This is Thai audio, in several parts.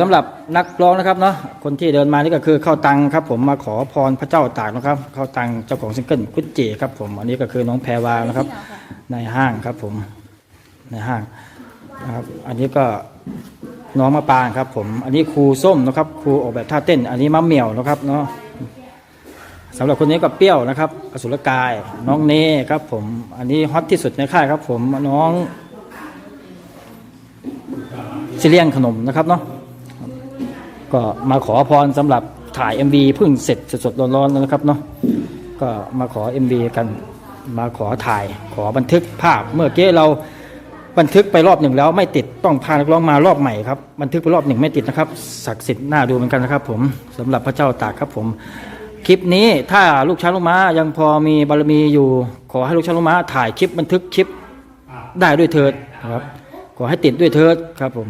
สำหรับนักร้องนะครับเนาะคนที่เดินมานี่ก็คือเข้าตังครับ ผมมาขอพรพระเจ้าตากนะครับเข้าตังเจ้าของซิงเกิลกุจเจครับผมอันนี้ก็คือน้องแพรวานะครับในห้างครับผมในห้างนะครับอันนี้ก็น้องมะปรางครับผมอันนี้ครูส้มนะครับครูออกแบบท่าเต้น อันนี้มะเหมี่ยวนะครับเนาะสำหรับคนนี้ก็เปรี้ยวนะครับอสุรกายน้องเน่ครับผมอันนี้ฮอตที่สุดในค่ายครับผมน้องซิเลียงขนมนะครับเนาะ ก็มาขอพรสำหรับถ่าย MV เพิ่งเสร็จสดๆร้อนๆแล้วนะครับเนาะก็มาขอ MV กันมาขอถ่ายขอบันทึกภาพเมื่อกี้เราบันทึกไปรอบหนึ่งแล้วไม่ติดต้องพานักร้องมารอบใหม่ครับบันทึกไปรอบหนึ่งไม่ติดนะครับศักดิ์สิทธิ์น่าดูเหมือนกันนะครับ ผมสำหรับพระเจ้าตากครับผม คลิปนี้ถ้าลูกช้างลูกม้ายังพอมีบารมีอยู่ ขอให้ลูกช้างลูกม้าถ่ายคลิปบันทึกคลิปได้ด้วยเถิดครับ ขอให้ติดด้วยเถิดครับผม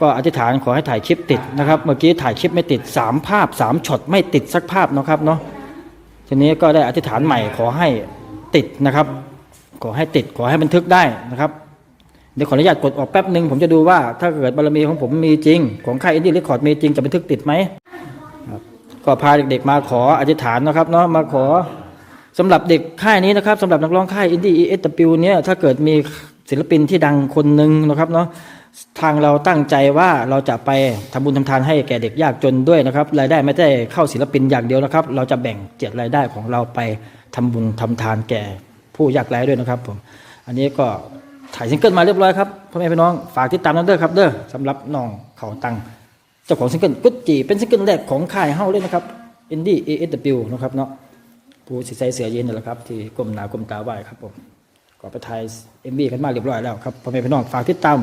ก็อธิษฐานขอให้ถ่ายคลิปติดนะครับ เมื่อกี้ถ่ายคลิปไม่ติดสามภาพสามช็อตไม่ติดสักภาพนะครับเนาะทีนี้ก็ได้อธิษฐานใหม่ขอให้ติดนะครับ ขอให้ติดขอให้บันทึกได้นะครับ เดี๋ยวขออนุญาตกดออกแป๊บหนึ่งผมจะดูว่าถ้าเกิดบารมีของผมมีจริง ของค่ายอินดี้เรคคอร์ดมีจริงจะบันทึกติดไหมก็พาเด็กๆมาขออธิษฐานนะครับเนาะมาขอสำหรับเด็กค่ายนี้นะครับสำหรับนักร้องค่ายอินดี้เอสปิเนี่ยถ้าเกิดมีศิลปินที่ดังคนหนึ่งนะครับเนาะ ทางเราตั้งใจว่าเราจะไปทำบุญทำทานให้แก่เด็กยากจนด้วยนะครับ รายได้ไม่ได้เข้าศิลปินอย่างเดียวนะครับ เราจะแบ่งเจ็ดรายได้ของเราไปทำบุญทำทานแก่ผู้ยากไร้ด้วยนะครับผมอันนี้ก็ถ่ายซิงเกิลมาเรียบร้อยครับพ่อแม่พี่น้องฝากติดตามนันเด้อครับเด้อสำหรับน้องเขาตังเจ้าของซิงเกิลกุ๊ดจีเป็นซิงเกิลแรกของค่ายเฮาเลยนะครับอินดี้เอเอสนะครับเนาะผู้สิใส่เสือเย็นนี่แหละครับที่ก้มหน้าก้มตาไหว้ครับผมก็ไปถ่ายเอ็มบีกันมาเรียบร้อยแล้วครับพ่อแม่พี่น้องฝากติดตาม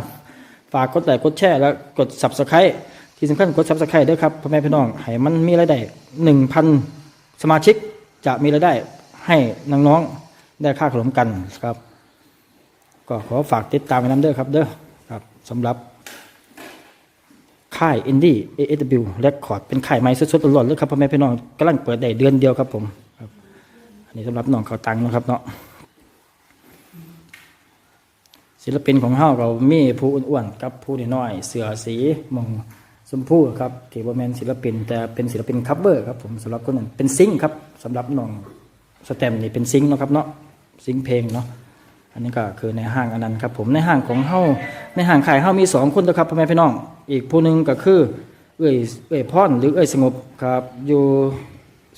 ฝากกดไลค์กดแชร์แล้วกด subscribe ที่สำคัญกด subscribe ด้วยครับพ่อแม่พี่น้องให้มันมีรายได้หนึ่งพันสมาชิกจะมีรายได้ให้น้องๆได้ค่าขนมกันครับ ก็ขอฝากติดตามไปน้ำเด้อครับเด้อครับสำหรับค่าย Indie ASW Record เป็นค่ายใหม่สดๆร้อนๆเลยครับพ่อแม่พี่น้องกำลังเปิดได้เดือนเดียวครับผมครับอันนี้สำหรับน้องเขาตังนะครับเนาะ ศิลปินของเฮาเรามีผู้อ้วนๆกับผู้น้อยๆเสือสีมงชมพูครับที่ว่าแมนศิลปิน แต่เป็นศิลปินคัฟเวอร์ครับผมสำหรับคนนั้นเป็นซิงค์ครับสำหรับน้องสแตมนี่เป็นซิงค์เนาะครับเนาะซิงค์เพลงเนาะอันนี้ก็คือในห้างอันนั้นครับผมในห้างของเฮาในห้างขายเฮามีสองคนนะครับพ่อแม่พี่น้อง อีกผู้หนึ่งก็คือ เอ้ยเอ้ยพรหรือเอ้ยสงบครับอยู่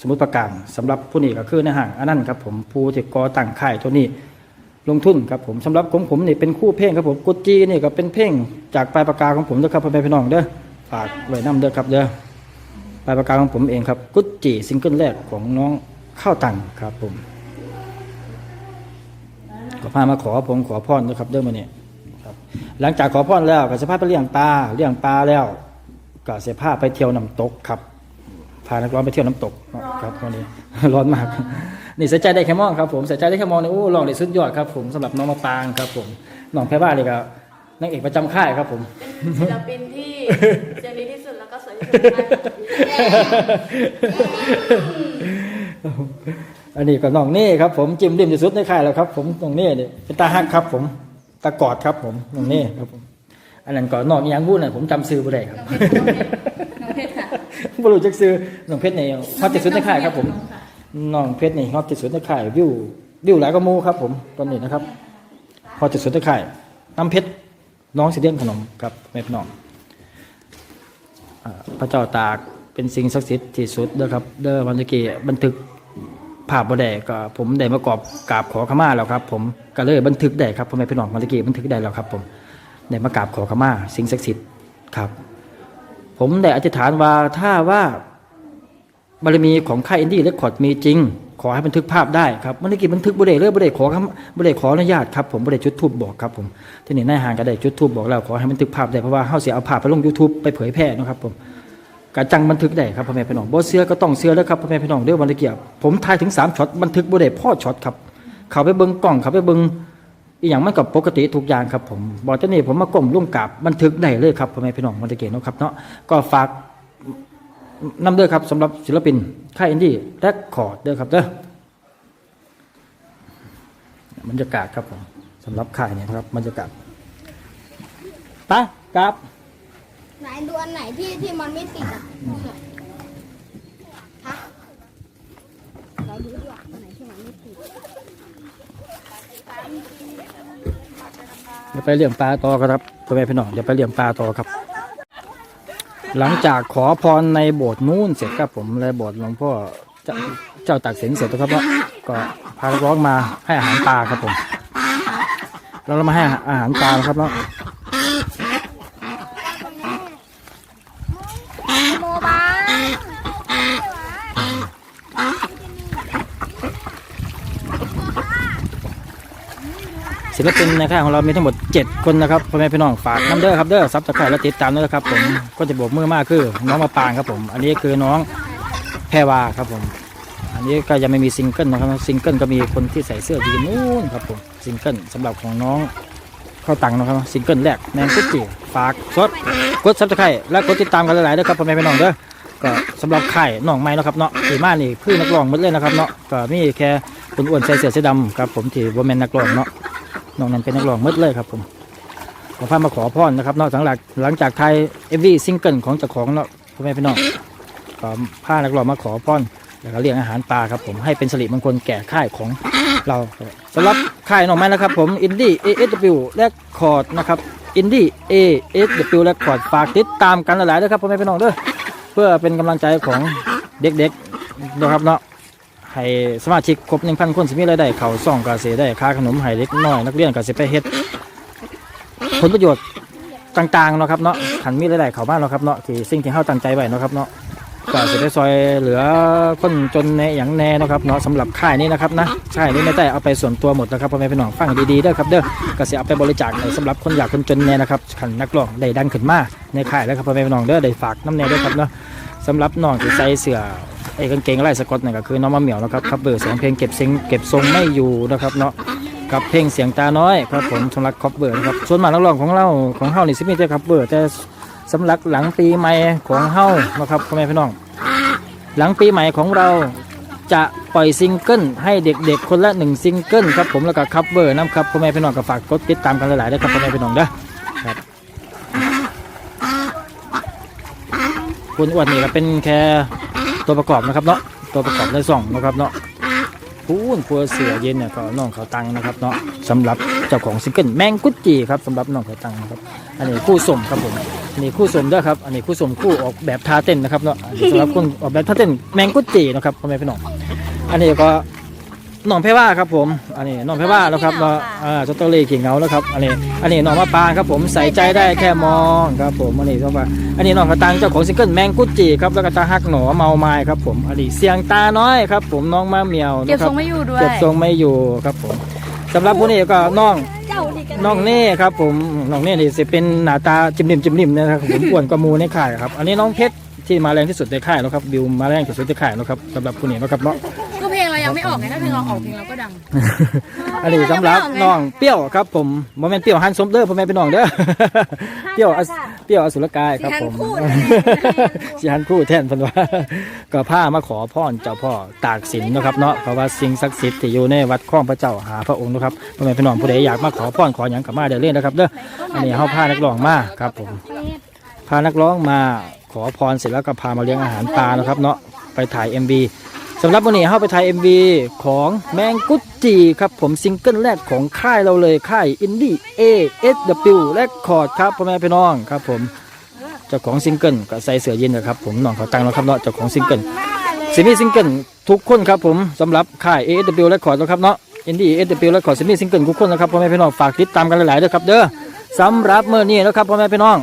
สมุทรปราการสำหรับผู้นี้ก็คือในห้างอันนั้นครับผมผู้ที่ก่อตั้งค่ายตัวนี้ ลงทุนครับผมสำหรับของผมนี่เป็นคู่เพลงครับผมกุจีนี่ก็เป็นเพลงจากปลายปากกาของผมนะครับพ่อแม่พี่น้องเด้อฝากไว้น้ำเด้อครับเด้อปลายปากกาของผมเองครับกุจีซิงเกิลแรกของน้องข้าวตังครับผมก็พามาขอผมขอพรนะครับเด้อมาเนี่ยครับ หลังจากขอพรแล้วก็จะพาไปเลี้ยงปลาเลี้ยงปลาแล้วก็เสียผ้าไปเที่ยวน้ำตกครับพานักร้องไปเที่ยวน้ำตกครับวันนี้ร้อนมาก นี่เสียใจได้แค่มองครับผมเสียใจได้แค่มองเนี่ยโอ้ลองได้สุดยอดครับผมสำหรับน้องมาปางครับผมน้องแพรบ้านเลยครับนางเอกประจำค่ายครับผม เป็นศิลปินที่เสียงดีที่สุดแล้วก็สวยที่สุดในค่ายอันนี้ก็น้องนี่ครับผมจิ้มริมที่สุดในค่ายแล้วครับผมน้องนี่เนี่ยเป็นตาฮักครับ ผมตากอดครับ ผมน้องนี่ครับผมอันนั้นก็น้องอีหยังพูดน่ะผมจำซื้อบ่ได้ครับน้องเพชรค่ะบ่รู้จักซื้อน้องเพชรในฮอตที่สุดในค่ายครับผม น้องเพชรนี่ฮอตที่สุดในค่ายวิววิวหลายก็มูครับ ผมตอนนี้นะครับฮอตที่สุดในค่ายน้ำเพชรน้องเลี้ยงขนมครับแม่พน้องพระเจ้าตากเป็นสิ่งศักดิ์สิทธิ์ที่สุดเด้อครับ เด้อวันตะกี้บันทึกภาพบ่ได้ก็ผมได้มากอบกราบขอขมาแล้วครับ ผมก็เลยบันทึกได้ครับพ่อแม่พี่น้องวันตะกี้บันทึกได้แล้วครับ ผมได้มากราบขอขมาสิ่งศักดิ์สิทธิ์ครับ ผมได้อธิษฐานว่าถ้าว่า บารมีของค่ายอินดี้เรคคอร์ดมีจริง ขอให้บันทึกภาพได้ครับมันได้กี่บันทึกบุเรเลยบุเรขอครับบุเรขออนุญาตครับผมบุเรจุดทูบบอกครับผมที่นี่นายห่างก็ได้จุดทูบบอกแล้วขอให้บันทึกภาพได้เพราะว่าเฮาเสียเอาภาพไปลง YouTube ไปเผยแพร่นะครับผมกาจังบันทึกได้ครับพ่อแม่พี่น้องบ่เสื้อก็ต้องเสื้อแล้วครับพ่อแม่พี่น้องเด้อวันตะเกียบผมถ่ายถึง3ช็อตบันทึกบุเรพ่อช็อตครับเขาไปเบิ่งกล้องเขาไปเบิ่งอีหยังมันกับปกติทุกอย่างครับผมบอกเจ้านี่ผมมาก้มร่วมกับบันทึกได้เลยครับพ่อแม่พี่น้องวันตะเกียบนะครับเนาะก็ฝาก นำเด้อครับสำหรับศิลปินค่ายอินดี้แรคคอร์ดเด้อครับเด้อบรรยากาศครับผมสำหรับค่ายเนี่ยนะครับบรรยากาศไปครับ ไหนดูอันไหนที่ที่มันไม่ติดอะฮะเราดูดีกว่าอันไหนที่มันไม่ติดเดี๋ยวไปเลี้ยงปลาต่อครับพ่อแม่พี่น้องเดี๋ยวไปเลี้ยงปลาต่อครับ หลังจากขอพรในโบสถ์นู้นเสร็จครับผมในโบสถ์หลวงพ่อเจ้าเจ้าตักสินเสร็จแล้วครับเนาก็พาร้องมาให้อาหารปลาครับผมแล้วเรามาให้อาหารปลานะครับเนาะ โมบาย ศิลปินในค่ายของเรามีทั้งหมด 7 คนนะครับพ่อแม่พี่น้องฝากน้ำเด้อครับเด้อซับสไครต์และติดตามด้วยนะครับผมก็จะโบกมือมากคือน้องมาปางครับผม อันนี้คือน้องแพรวาครับผม อันนี้ก็ยังไม่มีซิงเกิลนะครับซิงเกิลก็มีคนที่ใส่เสื้อยืนนู้นครับผมซิงเกิลสำหรับของน้องเข้าตังนะครับซิงเกิลแรกแมงกุจิฝากกดกดซับสไครต์และกดติดตามกันหลายๆด้วยครับพ่อแม่พี่น้องเด้อก็สำหรับค่น้องไม้นะครับเนาะที่มานี่คือนักร้องหมดเลยนะครับเนาะก็มีแค่คนอ้วนใส่เสื้อสีดำครับผมที่บ่แม่นนักร้องเนาะ น้องนั้นเป็นนักร้องหมดเลยครับผมขอพามาขอพรนะครับนาะหลังจากหลังจากไทยเอฟวีซิงเกิลของเจ้าของเนาะพ่อแม่พี่น้องก็พานักร้องมาขอพรแล้วก็เลี้ยงอาหารปลาครับผมให้เป็นสิริมงคลแก่ค่ายของเราสำหรับค่ายหน่อไม้นะครับผมอินดี้ ASW และคอร์ดนะครับอินดี้ ASW และคอร์ดฝากติดตามกันหลายๆด้วยครับพ่อแม่พี่น้องเด้อเพื่อเป็นกำลังใจของเด็กๆนะครับเนาะ ให้สมาชิกครบ1,000คนสิมีรายได้เขาซ่องกาเสได้ค่าขนมให้เล็กน้อยนักเรียนก็สิไปเฮ็ดผลประโยชน์ต่างๆเนาะครับเนาะขันมีรายได้เขาบ้านเนาะครับเนาะที่สิ่งที่เฮาตั้งใจไว้เนาะครับเนาะก็จะได้ซอยเหลือคนจนในอย่างแน่นะครับเนาะสำหรับค่ายนี้นะครับนะค่ายนี้ไม่ได้เอาไปส่วนตัวหมดนะครับพ่อแม่พี่น้องฟังดีๆเด้อครับเด้อก็จะเอาไปบริจาคในสำหรับคนอยากคนจนแน่นะครับขันนักร้องได้ดังขึ้นมาในค่ายแล้วครับพ่อแม่พี่น้องเด้อได้ฝากน้ำแน่ด้วยครับเนาะสำหรับน้องที่ใส่เสื้อ ไอ้กางเกงลายสกอตเนี่ยก็คือน้องมะเหมียวนะครับครับเบอร์เสียงเพลงเก็บเสียงเก็บทรงไม่อยู่นะครับเนาะกับเพลงเสียงตาน้อยครับผมสำหรับคอปเบอร์นะครับส่วนมากนักร้องของเราของเฮานี่สิมีแต่คับเบอร์แต่สำหรับหลังปีใหม่ของเฮานะครับพ่อแม่พี่น้อง หลังปีใหม่ของเราจะปล่อยซิงเกิลให้เด็กๆ คนละหนึ่งซิงเกิลครับผมแล้วก็คัฟเวอร์น้ำครับพ่อแม่พี่น้องก็ฝากกดติดตามกันหลายๆด้วยครับพ่อแม่พี่น้องเด้อครับคุณอวนนี่ก็เป็นแค่ ตัวประกอบนะครับเนาะตัวประกอบในซองนะครับเนาะพูนพัวเสือเย็นเนี่ยก็น้องเขาตังนะครับเนาะสำหรับเจ้าของซิงเกิลแมงกุดจีครับสำหรับน้องเขาตังนะครับ อันนี้คู่สมครับผมอันนี้คู่สมด้วยครับอันนี้คู่สมคู่ออกแบบท่าเต้นนะครับเนาะอันนี้สำหรับคนออกแบบท่าเต้นแมงกุดจีนะครับพ่อแม่พี่น้องอันนี้ก็ น้องเพว่าครับผม อันนี้น้องเพว่าแล้วครับเนาะอ่าสตอรี่ขิงเงาแล้วครับ อันนี้ อันนี้น้องมะปรางครับผมใส่ใจได้แค่มองครับผม อันนี้ก็ว่า อันนี้น้องกระตังเจ้าของซิงเกิลแมงกุดจีครับ แล้วก็ตาฮักหนอเมาไม้ครับผม อันนี้เสียงตาน้อยครับผมน้องมะเหมียวเก็บนะคทรัรงไม่อยู่ด้วยเก็บทรงไม่อยู่ครับผมสำหรับผู้นี้ก็น้องเจ้าดีกันน้องเน่ครับผมน้องเน่นี่จะเป็นหน้าตาจิ้มนิ่มจิ้มนิ่มนะครับผมอ้วนกว่าหมูในค่ายครับ อันนี้น้องเพชรที่มาแรงที่สุดในค่ายนะครับบิวมาแรงที่สุดในค่ายนะครับสำหรับผู้นี้นะครับเนาะก็เพลงเรา ยังไม่ออกไงถ้าเพลงเราออกเพลงเราก็ดัง อันนี้สำหรับน้องเปรี้ยวครับผมโมเมนเปรี้ยวฮันสมเด้อพ่อแม่พี่น้องเด้อเปรี้ยวอสเปรี้ยวอสุรกายครับผมสิฮันคู่แทนเพันว่าก็ผ้ามาขอพรเจ้าพ่อตากสินนะครับเนาะเพราะว่าสิ่งศักดิ์สิทธิ์ที่อยู่ในวัดข้องพระเจ้าหาพระองค์นะครับพ่อแม่พี่น้องผู้ใดอยากมาขอพรขออย่างกับมาเดี๋ยวเล่นนะครับเด้ออันนี้เฮาผ้านักร้องมาครับผมพานักร้องมาขอพรเสร็จแล้วก็พามาเลี้ยงอาหารปลานะครับเนาะไปถ่าย MV สำหรับวันนี้เข้าไปถ่าย MV ของแมงกุดจีครับผมซิงเกิลแรกของค่ายเราเลยค่ายอินดี้ ASW และคอร์ดครับพ่อแม่พี่น้องครับผมเจ้าของซิงเกิลก็ใส่เสื้อเย็นนะครับผมน้องเขาตังแล้วครับเนาะเจ้าของซิงเกิลซิมีซิงเกิลทุกคนครับผมสำหรับค่าย ASW และคอร์ดนะครับเนาะอินดี้ ASW และคอร์ดซิมีซิงเกิลทุกคนนะครับพ่อแม่พี่น้องฝากติดตามกันหลายๆด้วยครับเด้อสำหรับเมื่อนี้นะครับพ่อแม่พี่น้อง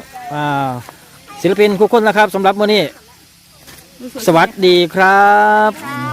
ศิลปินทุกคนนะครับสำหรับเมื้อนี้สวัสดีครับ